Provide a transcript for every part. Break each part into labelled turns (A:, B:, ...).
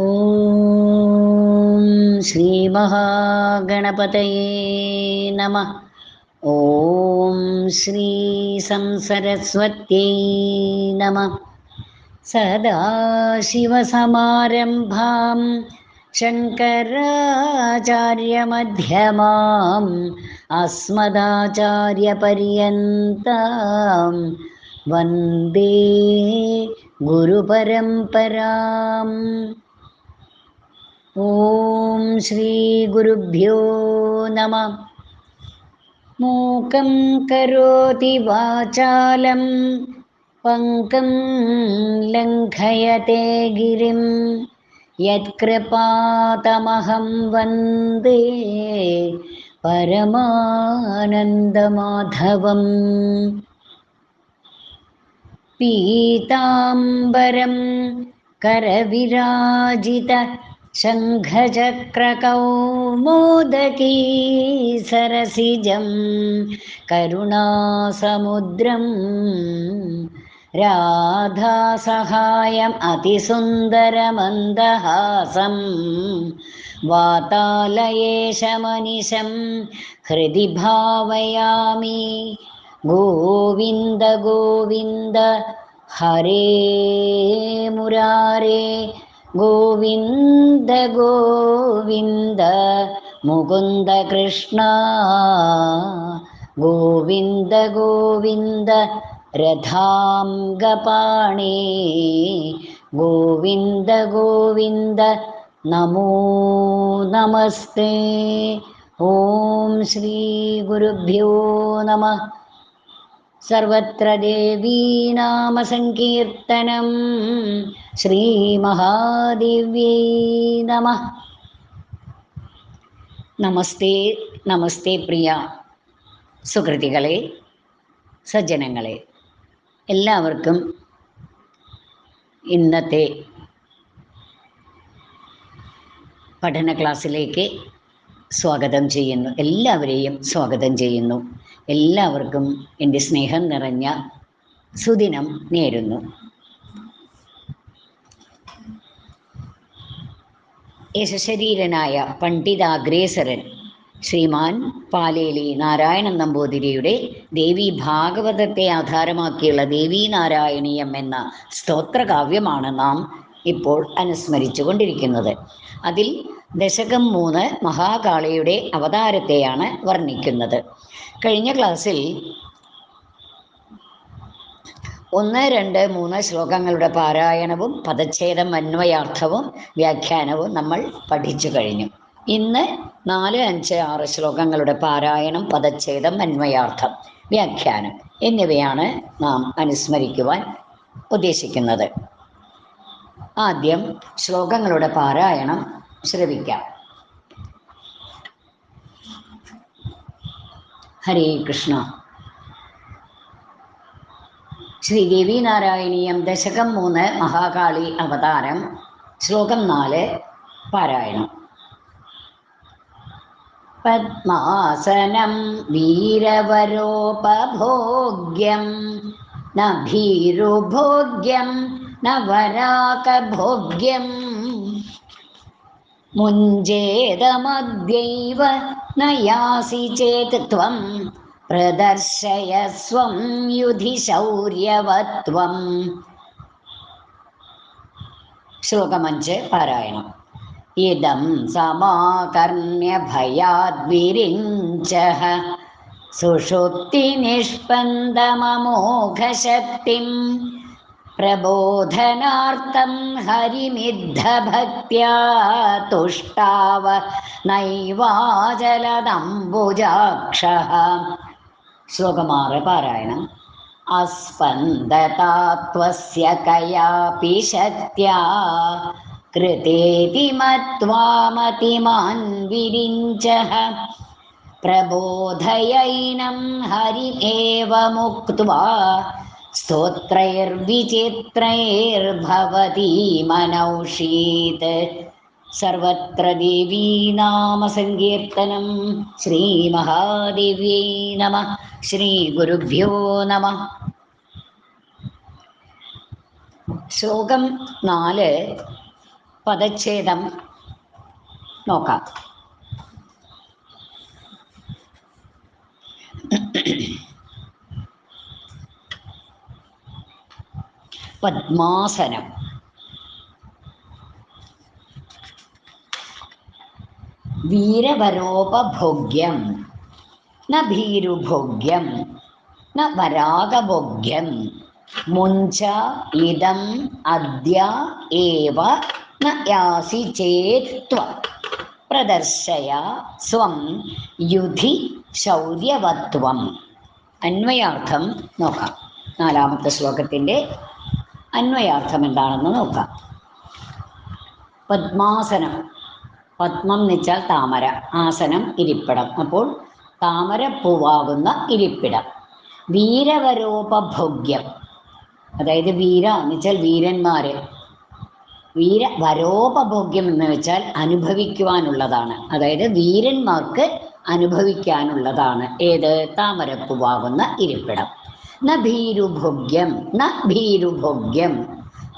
A: ॐ श्रीमहागणपतये नमः। ॐ श्रीसंसरस्वत्यै नमः। सदाशिवसमारम्भां शङ्कराचार्यमध्यमाम् अस्मदाचार्यपर्यन्तां वन्दे गुरुपरम्पराम् ॐ श्रीगुरुभ्यो नमः। मूकं करोति वाचालं पङ्कं लङ्घयते गिरिं। यत्कृपातमहं वन्दे परमानन्दमाधवम्। पीताम्बरं करविराजित शङ्खचक्रकौमोदकी सरसिजं करुणासमुद्रं राधासहायम् अतिसुन्दरमन्दहासं वातालयेशमनिशं हृदि भावयामि। गोविन्द गोविन्द हरे मुरारे ഗോവിന്ദ ഗോവിന്ദ മുകുന്ദ കൃഷ്ണ. ഗോവിന്ദ ഗോവിന്ദ രഥാംഗപാണേ. ഗോവിന്ദ ഗോവിന്ദ നമോ നമസ്തേ. ഓം ശ്രീ ഗുരുഭ്യോ നമ. സർവത്ര ദേവീനാമസങ്കീർത്തനം ശ്രീമഹാദിവ്യൈ നമ. നമസ്തേ നമസ്തേ പ്രിയ സുഹൃതികളെ സജ്ജനങ്ങളെ എല്ലാവർക്കും ഇന്നത്തെ പഠന ക്ലാസ്സിലേക്ക് സ്വാഗതം ചെയ്യുന്നു. എല്ലാവരെയും സ്വാഗതം ചെയ്യുന്നു. എല്ലാവർക്കും എന്റെ സ്നേഹം നിറഞ്ഞ സുദിനം നേരുന്നു. യശശരീരനായ പണ്ഡിതാഗ്രേസരൻ ശ്രീമാൻ പാലേലി നാരായണൻ നമ്പൂതിരിയുടെ ദേവി ഭാഗവതത്തെ ആധാരമാക്കിയുള്ള ദേവീ നാരായണീയം എന്ന സ്തോത്രകാവ്യമാണ് നാം ഇപ്പോൾ അനുസ്മരിച്ചു കൊണ്ടിരിക്കുന്നത് അതിൽ ദശകം മൂന്ന് മഹാകാളിയുടെ അവതാരത്തെയാണ് വർണിക്കുന്നത്. കഴിഞ്ഞ ക്ലാസ്സിൽ ഒന്ന് രണ്ട് മൂന്ന് ശ്ലോകങ്ങളുടെ പാരായണവും പദച്ഛേദം അന്വയാർത്ഥവും വ്യാഖ്യാനവും നമ്മൾ പഠിച്ചു കഴിഞ്ഞു. ഇന്ന് നാല് അഞ്ച് ആറ് ശ്ലോകങ്ങളുടെ പാരായണം പദച്ഛേദം അന്വയാർത്ഥം വ്യാഖ്യാനം എന്നിവയാണ് നാം അനുസ്മരിക്കുവാൻ ഉദ്ദേശിക്കുന്നത്. ആദ്യം ശ്ലോകങ്ങളുടെ പാരായണം ശ്രവിക്കാം. ഹരേ കൃഷ്ണ. ശ്രീ ദേവീനാരായണീയം ദശകം മൂന്ന് മഹാകാളി അവതാരം ശ്ലോകം നാല് പാരായണം. പത്മാസനം വീരവരോപഭോഗ്യം ന ഭീരുഭോഗ്യം मुञ्जेदमद्यैव न यासि चेत् त्वं प्रदर्शय स्वं युधि शौर्यवत्वं श्लोकमञ्च पारायणम्। इदं समाकर्ण्यभयाद्विरिञ्च सुषुप्तिनिष्पन्दममोघशक्तिम्। प्रबोधनार्थं हरिमिद्धभक्त्या तुष्टाव नैवाजलदम्बुजाक्षः श्लोकमारपारायणम् अस्पन्दता त्वस्य कयापि शक्त्या कृतेति मत्वा मतिमान् विरिञ्चः प्रबोधयैनं हरिमेव मुक्त्वा മുക്ത്വാ സ്തോത്രൈർവിചിത്രൈർഭവതി മനൗഷീത് സർവത്ര ദേവീനാമസങ്കീർത്തനം ശ്രീമഹാദേവ്യൈ നമ. ശ്രീഗുരുഭ്യോ നമ. ശ്ലോകം നാല്. പദച്ഛേദം. നോക്കാം. പദ്മാസനം വീരവരോപഭോഗ്യം. ന ഭീരുഭോഗ്യം ന വരാഗഭോഗ്യം. മുഞ്ച ഇതം അദ്യ ഏവ ന യാസി ചേത്വ പ്രദർശയ സ്വം യുധി ശൗര്യവത്വം. അന്വയാർത്ഥം നോക്കാം. നാലാമത്തെ ശ്ലോകത്തിന്റെ അന്വയാർത്ഥം എന്താണെന്ന് നോക്കാം. പത്മാസനം പത്മം എന്ന് വെച്ചാൽ താമര. ആസനം ഇരിപ്പിടം. അപ്പോൾ താമര താമരപ്പൂവാകുന്ന ഇരിപ്പിടം. വീരവരോപഭോഗ്യം. അതായത് വീര എന്ന് വെച്ചാൽ വീരന്മാര്. വീര വരോപഭോഗ്യം എന്ന് വെച്ചാൽ അനുഭവിക്കുവാനുള്ളതാണ്. അതായത് വീരന്മാർക്ക് അനുഭവിക്കാനുള്ളതാണ്. ഏത്? താമരപ്പൂവാകുന്ന ഇരിപ്പിടം. ന ഭീരുഭോഗ്യം ന ഭീരുഭോഗ്യം.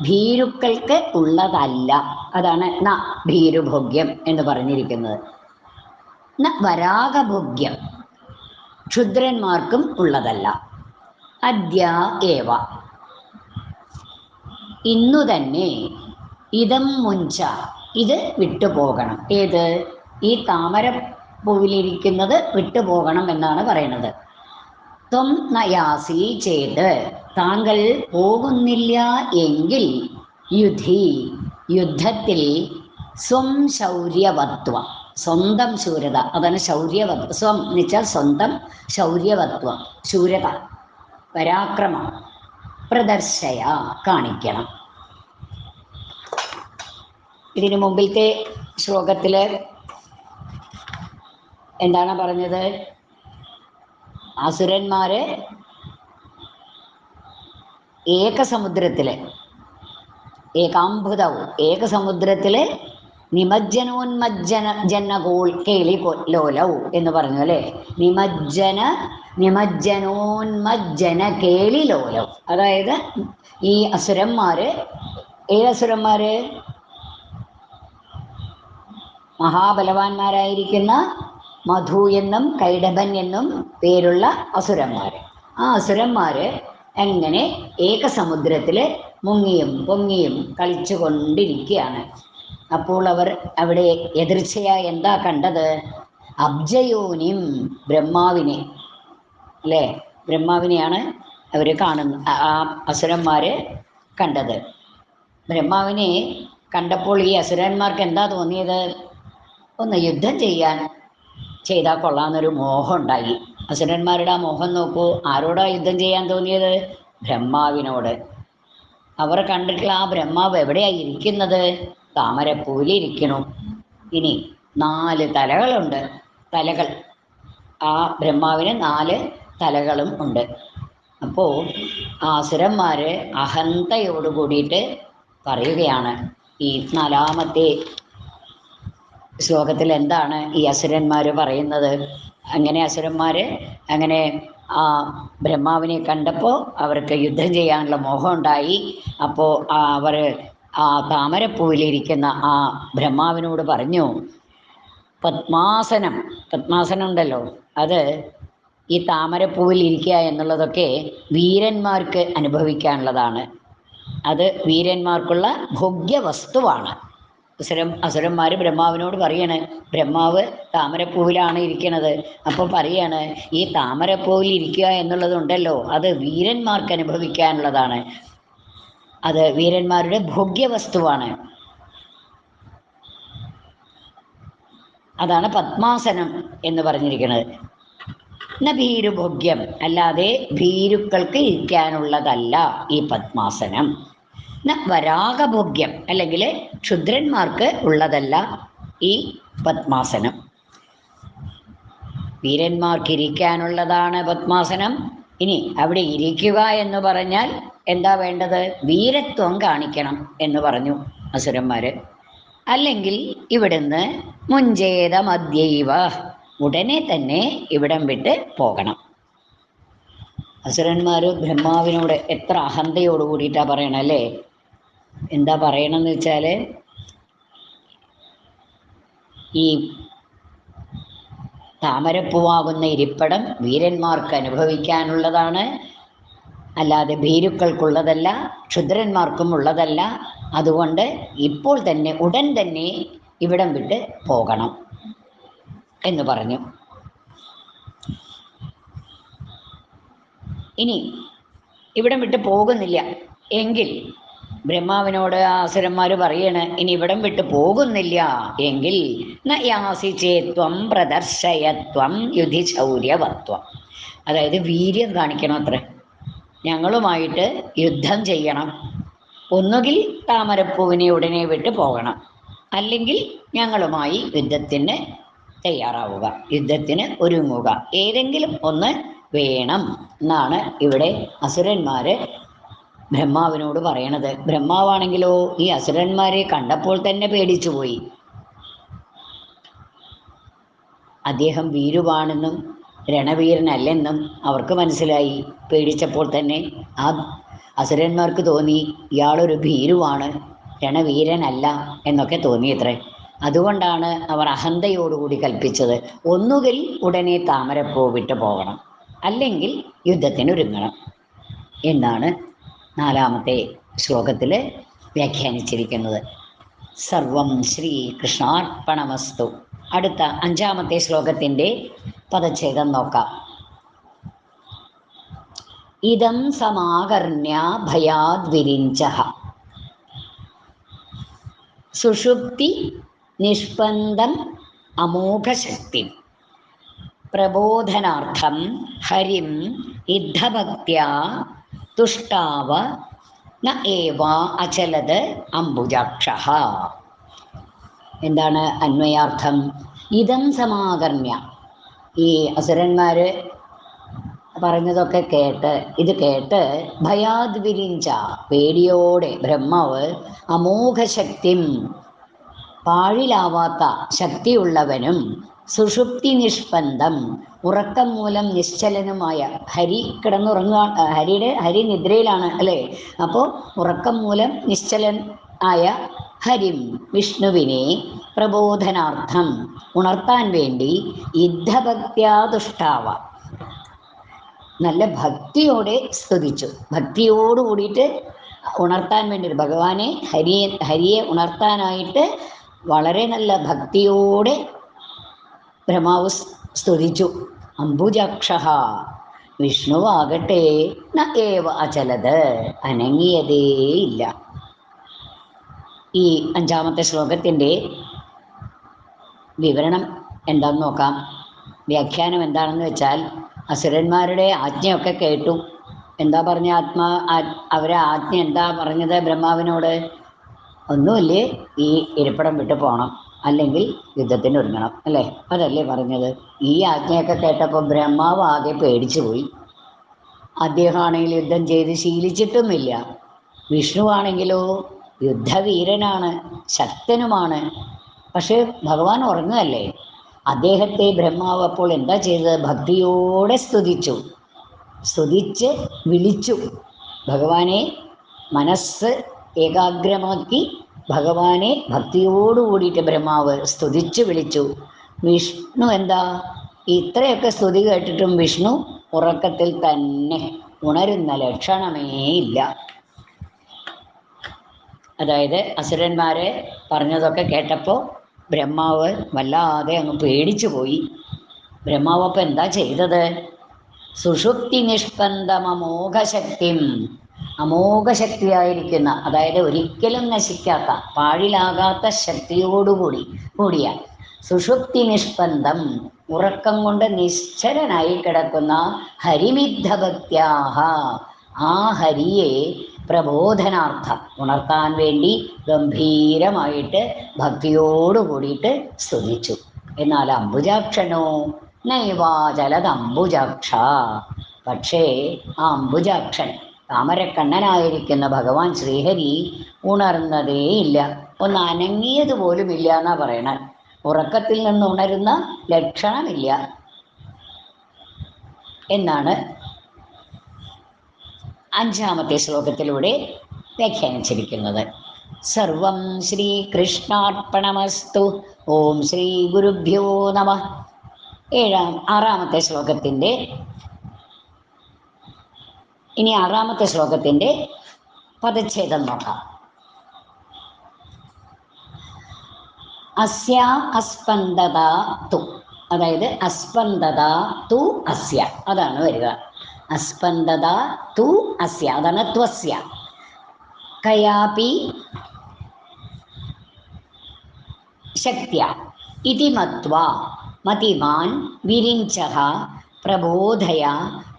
A: ഭീരുക്കൾക്ക് ഉള്ളതല്ല. അതാണ് ന ഭീരുഭോഗ്യം എന്ന് പറഞ്ഞിരിക്കുന്നത്. ന വരാഗഭോഗ്യം. ക്ഷുദ്രന്മാർക്കും ഉള്ളതല്ല. അദ്യ ഏവ. ഇന്നു തന്നെ ഇതം മുഞ്ച. ഇത് വിട്ടുപോകണം ഏത്? ഈ താമര പൂവിലിരിക്കുന്നത് വിട്ടുപോകണം എന്നാണ് പറയുന്നത്. ത്വം നയാസി ചെയ്ത് താങ്കൾ പോകുന്നില്ല എങ്കിൽ യുധി യുദ്ധത്തിൽ സ്വം ശൗര്യവത്വം സ്വന്തം ശൂരത. അതാണ് ശൗര്യവത്വം. സ്വം എന്ന് വെച്ചാൽ സ്വന്തം ശൗര്യവത്വം ശൂരത പരാക്രമം പ്രദർശയ കാണിക്കണം. ഇതിനു മുമ്പിലത്തെ ശ്ലോകത്തിൽ എന്താണ് പറഞ്ഞത്? അസുരന്മാര് ഏകസമുദ്രത്തിലെ ഏകാംബുതവും ഏകസമുദ്രത്തിലെ നിമജ്ജനോന്മജ്ജന ജനകോൾ കേളി ലോലവും എന്ന് പറഞ്ഞു അല്ലേ? നിമജ്ജന നിമജ്ജനോന്മജ്ജന കേളി ലോലവും അതായത് ഈ അസുരന്മാര് ഏതസുരന്മാര് മഹാബലവാന്മാരായിരിക്കുന്ന മധു എന്നും കൈഡഭൻ എന്നും പേരുള്ള അസുരന്മാര്. ആ അസുരന്മാര് എങ്ങനെ ഏകസമുദ്രത്തിൽ മുങ്ങിയും പൊങ്ങിയും കളിച്ചു കൊണ്ടിരിക്കുകയാണ് അപ്പോൾ അവർ അവിടെ എതിർച്ചയായി എന്താ കണ്ടത്? അബ്ജയോനിം ബ്രഹ്മാവിനെ. അല്ലേ? ബ്രഹ്മാവിനെയാണ് അവർ കാണുന്ന ആ അസുരന്മാര് കണ്ടത്. ബ്രഹ്മാവിനെ കണ്ടപ്പോൾ ഈ അസുരന്മാർക്ക് എന്താ തോന്നിയത്? ഒന്ന് യുദ്ധം ചെയ്യാൻ ചെയ്താൽ കൊള്ളാമെന്നൊരു മോഹം ഉണ്ടായി അസുരന്മാരുടെ ആ മോഹം നോക്കൂ ആരോടാ യുദ്ധം ചെയ്യാൻ തോന്നിയത്? ബ്രഹ്മാവിനോട്. അവർ കണ്ടിട്ടുള്ള ആ ബ്രഹ്മാവ് എവിടെയായി ഇരിക്കുന്നത്? താമരപ്പൂലിരിക്കണു ഇനി നാല് തലകളുണ്ട്. തലകൾ. ആ ബ്രഹ്മാവിന് നാല് തലകളും ഉണ്ട്. അപ്പോൾ ആ അസുരന്മാര് അഹന്തയോട് കൂടിയിട്ട് പറയുകയാണ്. ഈ നാലാമത്തെ ശ്ലോകത്തിൽ എന്താണ് ഈ അസുരന്മാർ പറയുന്നത്? അങ്ങനെ അസുരന്മാർ അങ്ങനെ ആ ബ്രഹ്മാവിനെ കണ്ടപ്പോൾ അവർക്ക് യുദ്ധം ചെയ്യാനുള്ള മോഹം ഉണ്ടായി. അപ്പോൾ അവർ ആ താമരപ്പൂവിലിരിക്കുന്ന ആ ബ്രഹ്മാവിനോട് പറഞ്ഞു പത്മാസനം. പത്മാസനം ഉണ്ടല്ലോ. അത് ഈ താമരപ്പൂവിൽ ഇരിക്കുക എന്നുള്ളതൊക്കെ വീരന്മാർക്ക് അനുഭവിക്കാനുള്ളതാണ്. അത് വീരന്മാർക്കുള്ള ഭോഗ്യ വസ്തുവാണ് അസുരം അസുരന്മാർ ബ്രഹ്മാവിനോട് പറയാണ് ബ്രഹ്മാവ് താമരപ്പൂവിലാണ് ഇരിക്കണത്. അപ്പോൾ പറയാണ് ഈ താമരപ്പൂവിൽ ഇരിക്കുക എന്നുള്ളതുണ്ടല്ലോ അത് വീരന്മാർക്ക് അനുഭവിക്കാനുള്ളതാണ്. അത് വീരന്മാരുടെ ഭോഗ്യ വസ്തുവാണ് അതാണ് പത്മാസനം എന്ന് പറഞ്ഞിരിക്കുന്നത് ഭീരുഭോഗ്യം? അല്ലാതെ ഭീരുക്കൾക്ക് ഇരിക്കാനുള്ളതല്ല ഈ പത്മാസനം. വരാഗഭോഗ്യം അല്ലെങ്കിൽ ക്ഷുദ്രന്മാർക്ക് ഉള്ളതല്ല ഈ പത്മാസനം. വീരന്മാർക്ക് ഇരിക്കാനുള്ളതാണ് പത്മാസനം. ഇനി അവിടെ ഇരിക്കുക എന്ന് പറഞ്ഞാൽ എന്താ വേണ്ടത്? വീരത്വം കാണിക്കണം എന്ന് പറഞ്ഞു അസുരന്മാര്. അല്ലെങ്കിൽ ഇവിടുന്ന് മുഞ്ചേത മദ്യൈവ ഉടനെ തന്നെ ഇവിടം വിട്ട് പോകണം. അസുരന്മാര് ബ്രഹ്മാവിനോട് എത്ര അഹന്തയോട് കൂടിയിട്ടാ പറയണല്ലേ എന്താ പറയണമെന്ന് വെച്ചാൽ ഈ താമരപ്പൂവാകുന്ന ഇരിപ്പിടം വീരന്മാർക്ക് അനുഭവിക്കാനുള്ളതാണ്. അല്ലാതെ ഭീരുക്കൾക്കുള്ളതല്ല ക്ഷുദ്രന്മാർക്കും ഉള്ളതല്ല. അതുകൊണ്ട് ഇപ്പോൾ തന്നെ ഉടൻ തന്നെ ഇവിടം വിട്ട് പോകണം എന്ന് പറഞ്ഞു. ഇനി ഇവിടം വിട്ട് പോകുന്നില്ല. എങ്കിൽ ബ്രഹ്മാവിനോട് ആ അസുരന്മാര് പറയണ് ഇനി ഇവിടം വിട്ട് പോകുന്നില്ല. എങ്കിൽ ന യാസിച്ചേത്വം പ്രദർശയത്വം യുധിശൗര്യവത്വം അതായത് വീര്യം കാണിക്കണം അത്ര. ഞങ്ങളുമായിട്ട് യുദ്ധം ചെയ്യണം. ഒന്നുകിൽ താമരപ്പൂവിനെ ഉടനെ വിട്ട് പോകണം. അല്ലെങ്കിൽ ഞങ്ങളുമായി യുദ്ധത്തിന് തയ്യാറാവുക. യുദ്ധത്തിന് ഒരുങ്ങുക. ഏതെങ്കിലും ഒന്ന് വേണം എന്നാണ് ഇവിടെ അസുരന്മാര് ബ്രഹ്മാവിനോട് പറയണത് ബ്രഹ്മാവാണെങ്കിലോ ഈ അസുരന്മാരെ കണ്ടപ്പോൾ തന്നെ പേടിച്ചു പോയി. അദ്ദേഹം വീരുവാണെന്നും രണവീരനല്ലെന്നും അവർക്ക് മനസ്സിലായി. പേടിച്ചപ്പോൾ തന്നെ ആ അസുരന്മാർക്ക് തോന്നി ഇയാളൊരു ഭീരുവാണ് രണവീരനല്ല എന്നൊക്കെ തോന്നിയത്രേ. അതുകൊണ്ടാണ് അവർ അഹന്തയോടുകൂടി കൽപ്പിച്ചത്. ഒന്നുകിൽ ഉടനെ താമരപ്പൂ വിട്ടു പോകണം അല്ലെങ്കിൽ യുദ്ധത്തിനൊരുങ്ങണം എന്നാണ് നാലാമത്തെ ശ്ലോകത്തിൽ വ്യാഖ്യാനിച്ചിരിക്കുന്നത്. സർവം ശ്രീ കൃഷ്ണാർപ്പണമസ്തു അടുത്ത അഞ്ചാമത്തെ ശ്ലോകത്തിന്റെ പദച്ഛേദം നോക്കാം. ഇതം സമാകർണ്യ ഭയാദ് വിരിഞ്ച സുഷുപ്തി നിഷ്പന്ദം അമോഘശക്തി. പ്രബോധനാർത്ഥം ഹരിം യുദ്ധഭക്ത്യാ തുഷ്ടാവ ന ഏവ അചലത് അംബുജാക്ഷ എന്താണ് അന്വയാർത്ഥം? ഇതം സമാകർമ്മ്യ ഈ അസുരന്മാർ പറഞ്ഞതൊക്കെ കേട്ട് ഇത് കേട്ട് ഭയാത് വിരിഞ്ച പേടിയോടെ ബ്രഹ്മാവ് അമോഘശക്തിം പാഴിലാവാത്ത ശക്തിയുള്ളവനും സുഷുപ്തി നിഷ്പന്ദം ഉറക്കം മൂലം നിശ്ചലനുമായ ഹരി കിടന്നുറങ്ങുക ഹരിയുടെ ഹരി നിദ്രയിലാണ് അല്ലേ? അപ്പോൾ ഉറക്കം മൂലം നിശ്ചലൻ ആയ ഹരിം വിഷ്ണുവിനെ പ്രബോധനാർത്ഥം ഉണർത്താൻ വേണ്ടി യുദ്ധഭക്തിയാതുഷ്ടാവ നല്ല ഭക്തിയോടെ സ്തുതിച്ചു. ഭക്തിയോട് കൂടിയിട്ട് ഉണർത്താൻ വേണ്ടി ഭഗവാനെ ഹരിയെ ഹരിയെ ഉണർത്താനായിട്ട് വളരെ നല്ല ഭക്തിയോടെ ബ്രഹ്മാവ് സ്തുതിച്ചു. അംബുജാക്ഷ വിഷ്ണുവാകട്ടെ ന ഏവ അചലത് അനങ്ങിയതേയില്ല ഈ അഞ്ചാമത്തെ ശ്ലോകത്തിന്റെ വിവരണം എന്താണെന്ന് നോക്കാം. വ്യാഖ്യാനം എന്താണെന്ന് വെച്ചാൽ അസുരന്മാരുടെ ആജ്ഞയൊക്കെ കേട്ടു. എന്താ പറഞ്ഞ ആത്മാ അവരെ ആജ്ഞ എന്താ പറഞ്ഞത് ബ്രഹ്മാവിനോട്? ഒന്നുമില്ലേ ഈ ഇരിപ്പിടം വിട്ടു പോകണം അല്ലെങ്കിൽ യുദ്ധത്തിന് ഒരുങ്ങണം അല്ലേ? അതല്ലേ പറഞ്ഞത്? ഈ ആജ്ഞയൊക്കെ കേട്ടപ്പോൾ ബ്രഹ്മാവ് ആകെ പേടിച്ചു പോയി. അദ്ദേഹമാണെങ്കിൽ യുദ്ധം ചെയ്ത് ശീലിച്ചിട്ടുമില്ല. വിഷ്ണുവാണെങ്കിലോ യുദ്ധവീരനാണ് ശക്തനുമാണ്. പക്ഷേ ഭഗവാൻ ഉറങ്ങുകയല്ലേ? അദ്ദേഹത്തെ ബ്രഹ്മാവ് അപ്പോൾ എന്താ ചെയ്തത്? ഭക്തിയോടെ സ്തുതിച്ചു. സ്തുതിച്ച് വിളിച്ചു. ഭഗവാനെ മനസ്സ് ഏകാഗ്രമാക്കി ഭഗവാനെ ഭക്തിയോട് കൂടിയിട്ട് ബ്രഹ്മാവ് സ്തുതിച്ചു വിളിച്ചു. വിഷ്ണു എന്താ? ഇത്രയൊക്കെ സ്തുതി കേട്ടിട്ടും വിഷ്ണു ഉറക്കത്തിൽ തന്നെ ഉണരുന്ന ലക്ഷണമേ ഇല്ല അതായത് അസുരന്മാരെ പറഞ്ഞതൊക്കെ കേട്ടപ്പോൾ ബ്രഹ്മാവ് വല്ലാതെ അങ്ങ് പേടിച്ചു പോയി. ബ്രഹ്മാവ് അപ്പം എന്താ ചെയ്തത്? സുഷുപ്തി നിഷ്പന്ദം അമോഘശക്തിം അമോഘശക്തിയായിരിക്കുന്ന അതായത് ഒരിക്കലും നശിക്കാത്ത പാഴിലാകാത്ത ശക്തിയോടുകൂടി കൂടിയ സുഷുപ്തി നിഷ്പന്ദം ഉറക്കം കൊണ്ട് നിശ്ചലനായി കിടക്കുന്ന ഹരിമിദ്ധഭക്ത്യാഹ ആ ഹരിയെ പ്രബോധനാർത്ഥം ഉണർത്താൻ വേണ്ടി ഗംഭീരമായിട്ട് ഭക്തിയോട് കൂടിയിട്ട് സ്തുതിച്ചു. എന്നാൽ അംബുജാക്ഷനോ നൈവാചലത് അംബുജാക്ഷ പക്ഷേ ആ അംബുജാക്ഷൻ താമരക്കണ്ണനായിരിക്കുന്ന ഭഗവാൻ ശ്രീഹരി ഉണർന്നതേയില്ല. ഒന്ന് അനങ്ങിയത് പോലും ഇല്ല എന്നാ പറയണ ഉറക്കത്തിൽ നിന്ന് ഉണരുന്ന ലക്ഷണമില്ല. എന്നാണ് അഞ്ചാമത്തെ ശ്ലോകത്തിലൂടെ വ്യാഖ്യാനിച്ചിരിക്കുന്നത്. സർവം ശ്രീകൃഷ്ണാർപ്പണമസ്തു. ഓം ശ്രീ ഗുരുഭ്യോ നമ. ഏഴാം ആറാമത്തെ ശ്ലോകത്തിന്റെ ഇനി ആറാമത്തെ ശ്ലോകത്തിന്റെ പദച്ഛേദം നോക്കാം. അസ്യ അസ്പന്ദത തു അതായത് അസ്പന്ദത തു അസ്യ. അതാണ് വരിക. അസ്പന്ദത തു അസ്യ. അതാണ് ത്വസ്യ. കയാപി ശക്തിയ. ഇതി മത്വാ. മതിമാൻ വിരിഞ്ചഹ. പ്രബോധയ.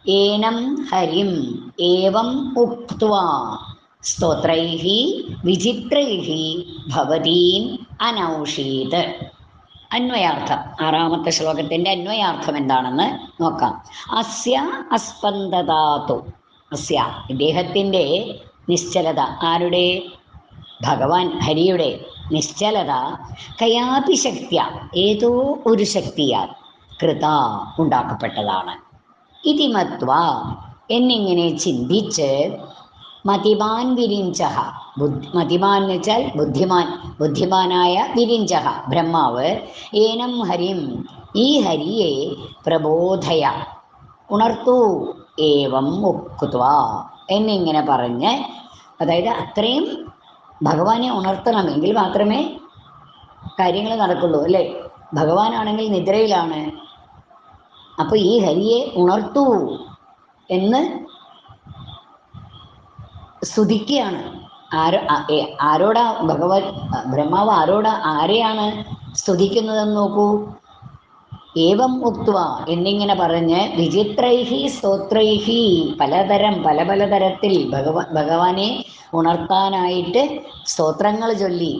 A: ഏനം ഹരിം ഏവം ഉക്ത്വാ. സ്തോത്രൈ വിചിത്രൈ ഭവതീം അനൗഷീത്. അന്വയാർത്ഥം. ആറാമത്തെ ശ്ലോകത്തിന്റെ അന്വയാർത്ഥം എന്താണെന്ന് നോക്കാം. അസ്യ അസ്പന്ദതാതു. അസ്യ ഇദ്ദേഹത്തിന്റെ നിശ്ചലത ആരുടെ? ഭഗവാൻ ഹരിയുടെ നിശ്ചലത കയാപി ശക്തിയ ഏതോ ഒരു ശക്തിയാൽ കൃത ഉണ്ടാക്കപ്പെട്ടതാണ്. ഇതിമത്വ എന്നിങ്ങനെ ചിന്തിച്ച് മതിമാൻ വിരിഞ്ചഹ ബുദ്ധി മതിമാൻ എന്ന് വെച്ചാൽ ബുദ്ധിമാൻ ബുദ്ധിമാനായ വിരിഞ്ചഹ ബ്രഹ്മാവ് ഏനം ഹരിം ഈ ഹരിയെ പ്രബോധയ ഉണർത്തൂ ഏവം ഒക്കുത്വ എന്നിങ്ങനെ പറഞ്ഞ് അതായത് അത്രയും ഭഗവാനെ ഉണർത്തണമെങ്കിൽ മാത്രമേ കാര്യങ്ങൾ നടക്കുള്ളൂ അല്ലേ? ഭഗവാനാണെങ്കിൽ നിദ്രയിലാണ്. അപ്പോൾ ഈ ഹരിയെ ഉണർത്തൂ എന്ന് സ്തുതിക്കുകയാണ്. ആരോ ആരോടാ ഭഗവത് ബ്രഹ്മാവ് ആരോടാ ആരെയാണ് സ്തുതിക്കുന്നതെന്ന് നോക്കൂ. ഏവം ഉക്വ എന്നിങ്ങനെ പറഞ്ഞ് വിചിത്രൈഹി സ്തോത്രൈഹി പലതരം പല പല തരത്തിൽ ഭഗവ ഭഗവാനെ ഉണർത്താനായിട്ട് സ്തോത്രങ്ങൾ ചൊല്ലി.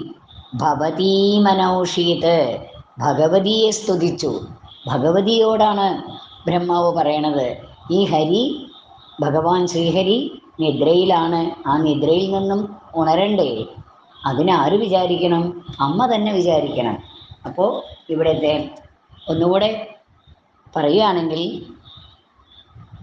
A: ഭവതീ മനോഷീത് ഭഗവതിയെ സ്തുതിച്ചു. ഭഗവതിയോടാണ് ബ്രഹ്മാവ് പറയണത്. ഈ ഹരി ഭഗവാൻ ശ്രീഹരി നിദ്രയിലാണ്. ആ നിദ്രയിൽ നിന്നും ഉണരണ്ടേ. അതിനാര് വിചാരിക്കണം? അമ്മ തന്നെ വിചാരിക്കണം. അപ്പോൾ ഇവിടുത്തെ ഒന്നുകൂടെ പറയുകയാണെങ്കിൽ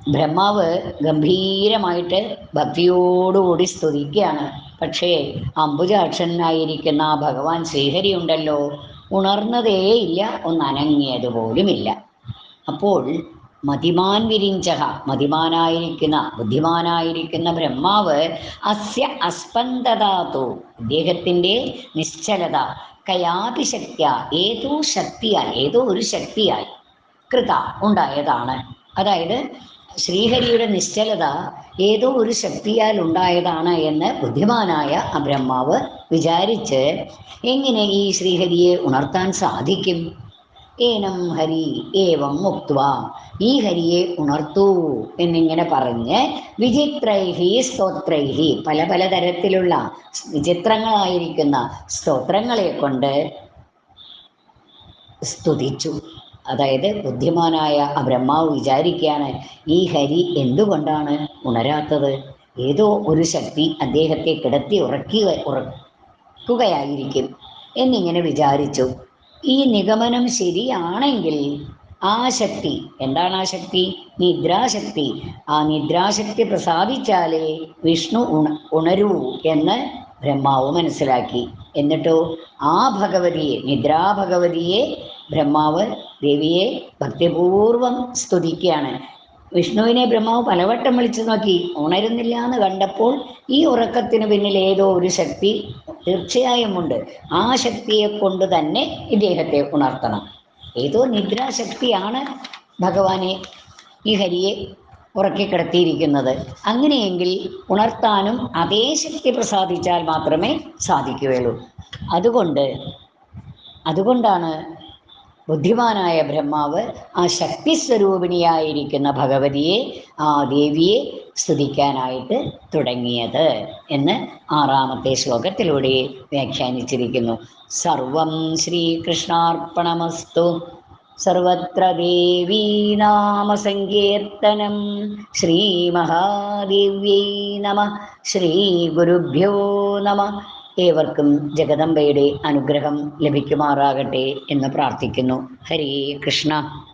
A: ബ്രഹ്മാവ് ഗംഭീരമായിട്ട് ഭക്തിയോടുകൂടി സ്തുതിക്കുകയാണ്. പക്ഷേ അംബുജാക്ഷനായിരിക്കുന്ന ആ ഭഗവാൻ ശ്രീഹരി ഉണ്ടല്ലോ ഉണർന്നതേയില്ല ഒന്നനങ്ങിയത് പോലുമില്ല. അപ്പോൾ മതിമാൻ വിരിഞ്ചഹ മതിമാനായിരിക്കുന്ന ബുദ്ധിമാനായിരിക്കുന്ന ബ്രഹ്മാവ് അസ്യ അസ്പന്ദതാതു ഇദ്ദേഹത്തിന്റെ നിശ്ചലത കയാപി ശക്തിയ ഏതോ ശക്തിയായി ഏതോ ഒരു ശക്തിയായി കൃത ഉണ്ടായതാണ്. അതായത് ശ്രീഹരിയുടെ നിശ്ചലത ഏതോ ഒരു ശക്തിയാൽ ഉണ്ടായതാണ് എന്ന് ബുദ്ധിമാനായ ബ്രഹ്മാവ് വിചാരിച്ച് എങ്ങനെ ഈ ശ്രീഹരിയെ ഉണർത്താൻ സാധിക്കും? ഏനം ഹരി ഏവം മുക്വ ഈ ഹരിയെ ഉണർത്തൂ എന്നിങ്ങനെ പറഞ്ഞ് വിചിത്രൈഹി സ്തോത്രൈഹി പല പല തരത്തിലുള്ള വിചിത്രങ്ങളായിരിക്കുന്ന സ്തോത്രങ്ങളെ കൊണ്ട് സ്തുതിച്ചു. അതായത് ബുദ്ധിമാനായ ബ്രഹ്മാവ് വിചാരിക്കുകയാണ് ഈ ഹരി എന്തുകൊണ്ടാണ് ഉണരാത്തത്? ഏതോ ഒരു ശക്തി അദ്ദേഹത്തെ കിടത്തി ഉറക്കുക ഉറക്കുകയായിരിക്കും എന്നിങ്ങനെ വിചാരിച്ചു. ഈ നിഗമനം ശരിയാണെങ്കിൽ ആ ശക്തി എന്താണ് ആ ശക്തി? നിദ്രാശക്തി. ആ നിദ്രാശക്തി പ്രസാദിച്ചാലേ വിഷ്ണു ഉണ ഉണരൂ എന്ന് ബ്രഹ്മാവ് മനസ്സിലാക്കി. എന്നിട്ടോ ആ ഭഗവതിയെ നിദ്രാഭഗവതിയെ ബ്രഹ്മാവ് ദേവിയെ ഭക്തിപൂർവം സ്തുതിക്കുകയാണ്. വിഷ്ണുവിനെ ബ്രഹ്മാവ് പലവട്ടം വിളിച്ചു നോക്കി. ഉണരുന്നില്ല എന്ന് കണ്ടപ്പോൾ ഈ ഉറക്കത്തിന് പിന്നിൽ ഏതോ ഒരു ശക്തി തീർച്ചയായും ഉണ്ട്. ആ ശക്തിയെ കൊണ്ട് തന്നെ ഇദ്ദേഹത്തെ ഉണർത്തണം. ഏതോ നിദ്രാശക്തിയാണ് ഭഗവാനെ ഈ ഹരിയെ ഉറക്കിക്കിടത്തിയിരിക്കുന്നത്. അങ്ങനെയെങ്കിൽ ഉണർത്താനും അതേ ശക്തി പ്രസാദിച്ചാൽ മാത്രമേ സാധിക്കുകയുള്ളൂ. അതുകൊണ്ട് അതുകൊണ്ടാണ് ബുദ്ധിമാനായ ബ്രഹ്മാവ് ആ ശക്തി സ്വരൂപിണിയായിരിക്കുന്ന ഭഗവതിയെ ആ ദേവിയെ സ്തുതിക്കാനായിട്ട് തുടങ്ങിയത് എന്ന് ആറാമത്തെ ശ്ലോകത്തിലൂടെ വ്യാഖ്യാനിച്ചിരിക്കുന്നു. സർവം ശ്രീകൃഷ്ണാർപ്പണമസ്തു. സർവത്ര ദേവീ നാമസങ്കീർത്തനം. ശ്രീമഹാദേവ്യൈ നമ. ശ്രീ ഗുരുഭ്യോ നമ. ഏവർക്കും ജഗദംബയുടെ അനുഗ്രഹം ലഭിക്കുമാറാകട്ടെ എന്ന് പ്രാർത്ഥിക്കുന്നു. ഹരേ കൃഷ്ണ.